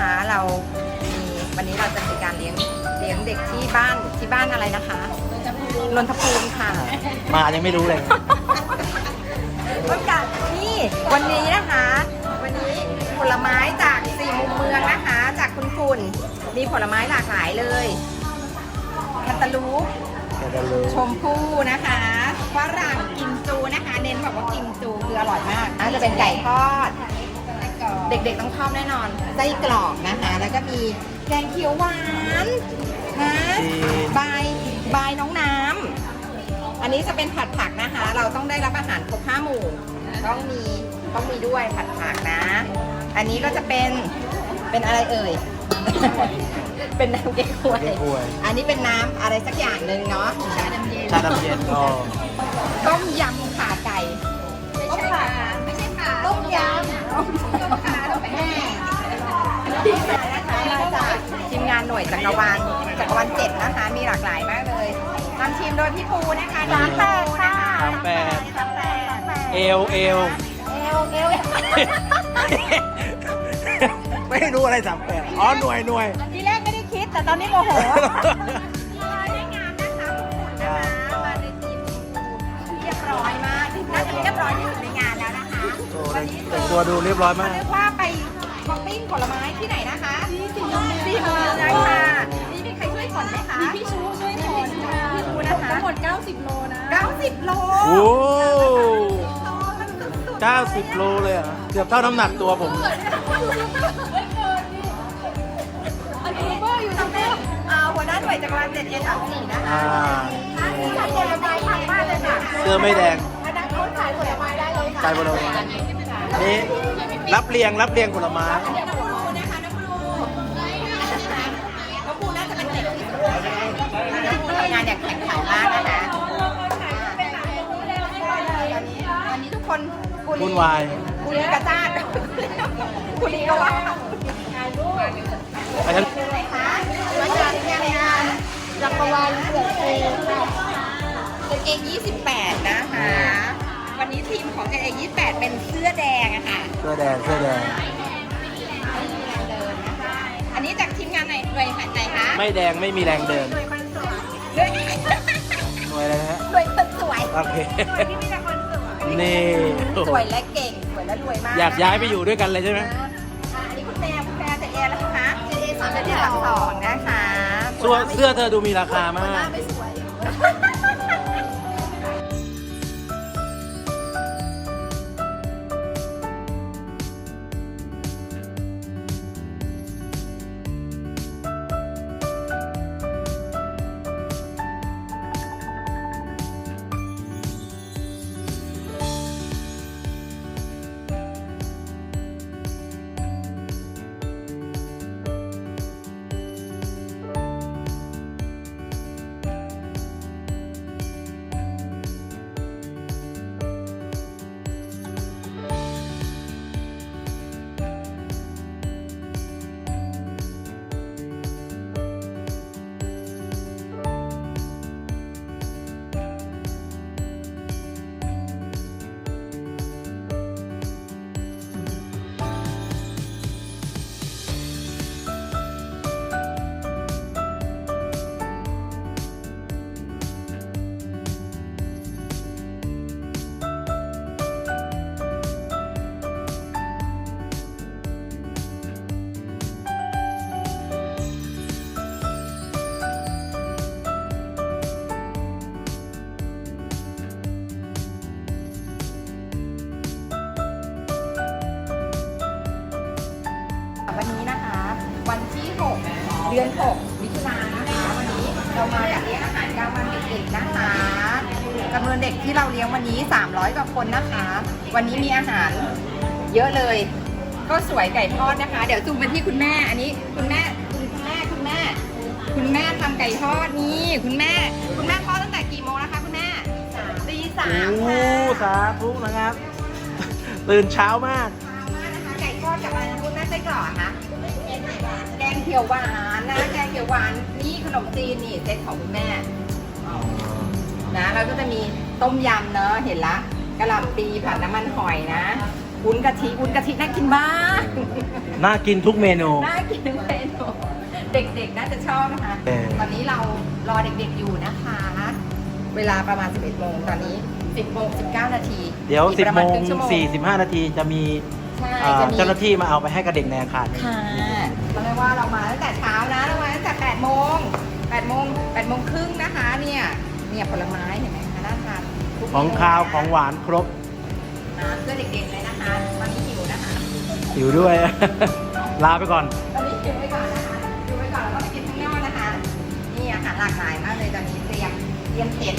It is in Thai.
นะคะเรามีวันนี้เราจะมีการเลี้ยงเลี้ยงเด็กที่บ้านที่บ้านอะไรนะคะนนทภูมิค่ะ มายังไม่รู้เลยต้นกันนี่วันนี้นะคะ วันนี้ผลไม้จากสี่มุมเมืองนะคะ จากคุณคุณมีผลไม้หลากหลายเลยแคนตาลูปจะได้รู้ชมพู่นะคะฝรั่งกิมจูนะคะ เน้นแบบว่ากิมจูคืออร่อยมากน่าจะเป็นไก่ทอด เด็กๆต้องชอบแน่นอนไส้กรอกนะคะ แล้วก็มีแกงเขียวหวานนะบายบายน้องน้ำอันนี้จะเป็นผัดผักนะคะ เราต้องได้รับอาหารครบห้าหมู่ต้องมีต้องมีด้วยผัดผักนะ อันนี้ก็จะเป็นเป็นอะไรเอ่ย เป็นน้ำเก๊กฮวยเก๊กฮวยอันนี้เป็นน้ำอะไรสักอย่างหนึ่งเนาะชาดำเย็นชาดำเย็นก็ต้มยำขาไก่ มงานนะคะมาจากทีมงานหน่วยจักรวาลจักรวาลเจ็ดนะคะ มีหลากหลายมากเลยนำทีมโดยพี่ปูนะคะร้านแปดค่ะสามแปดสามแปดเอลเอลเอวเอวไม่รู้อะไรสามแปดอ๋อหน่วยหน่วยทีแรกไม่ได้คิดแต่ตอนนี้โมโหได้งานนะคะขอบคุณนะคะมาในทีมเรียบร้อยมากน่าจะเรียบร้อยที่สุดในงานแล้วนะคะโอ้วันนี้แต่งตัวดูเรียบร้อยมาก โลโอ้โลมันสุดๆเก้าสิบโลเลยเหรอะเกือบเท่าน้ำหนักตัวผม อันนี้เบอร์อยู่ตรงนี้อ่าหัวหน้าหน่วยจักรวาลเจ็ดเอสามสี่นะคะอ่า ขายผลไม้ทางบ้านเลยค่ะเสื้อไม่แดงอันนั้นเขาขายผลไม้ได้เลยค่ะใส่ผลไม้นี่รับเรียงรับเรียงผลไม้น้ำปูนะคะน้ำปูน้ำปูน่าจะเป็นเด็กที่สุดน้ำปูทำงานอย่างแข็งขันมากนะคะ วุ่นวายกุลีกระจาดกุลีกระว่าไปฉันคืออะไรคะมาจากงานงานจักรวาลเสือเองค่ะเอง28 นะคะ วันนี้ทีมของเอง28 เป็นเสื้อแดงอะค่ะ เสื้อแดง เสื้อแดงไม่มีแรงเดินนะคะอันนี้จากทีมงานไหนหน่วยไหนคะไม่แดงไม่มีแรงเดินหน่วยคนสวยหน่วยหน่วยอะไรนะฮะหน่วยคนสวยโอเคห น่วยที่มีแต่คนสวยนี่ สวยและเก่งสวยและรวยมากอยากย้ายไปอยู่ด้วยกันเลยใช่ไหมอะอันนี้คุณแม่คุณแม่จะเอแล้วคะจะเอสามจะเอสามสองนะคะเสื้อเสื้อเธอดูมีราคามาก ไม่สวย เดือน6มิถุนายนนะคะวันนี้เรามาอยากเลี้ยงอาหารกลางวันเด็กๆนะคะจำนวนเด็กที่เราเลี้ยงวันนี้ 300 กว่าคนนะคะ วันนี้มีอาหารเยอะเลย ก็สวยไก่ทอดนะคะ เดี๋ยวซูมไปที่คุณแม่ อันนี้คุณแม่คุณแม่คุณแม่ คุณแม่ทำไก่ทอดนี่คุณแม่ คุณแม่ทอดตั้งแต่กี่โมงนะคะ คุณแม่ตีสามโอ้ค่ะสาธุนะครับ ตื่นเช้ามากนะคะไก่ทอดกับอะไรนะคุณแม่ไส้กรอกนะคะแกงเขียวหวานนะแกงเขียวหวานนี่ขนมจีนนี่เซตของคุณแม่นะแล้วก็จะมีต้มยำเนอะเห็นละกะหล่ำปีผัดน้ำมันหอยนะวุ้นกะทิวุ้นกะทิน่ากินมากน่ากินทุกเมนูน่ากินเมนูเด็กๆน่าจะชอบนะคะเออตอนนี้เรารอเด็กๆอยู่นะคะ เวลาประมาณ 11โมงตอนนี้ 10โมง19 นาที เดี๋ยวอีก10ประโมมาณงครึ่ชั่วโมง45 นาทีจะมี ใช่อ่าจะมี เจ้าหน้าที่มาเอาไปให้กับเด็กในอาคาร ค่ะต้องเรียกว่าเรามาตั้งแต่เช้านะเรามาตั้งแต่8โมง8โมง8โมงครึ่งนะคะ เนี่ยเนี่ยผลไม้เห็นไหมคะน่าทานทุกเมนูของคาวของหวานครบอ่าเพื่อเด็กๆเลยนะคะตอนนี้หิวนะคะอยู่ด้วย ลาไปก่อน ตอนนี้หิวไว้ก่อนนะคะหิวไว้ก่อนแล้วก็ไปกินข้างนอกนะคะ นี่อาหารหลากหลายมากเลยตอนนี้เตรียม เตรียมเห็ด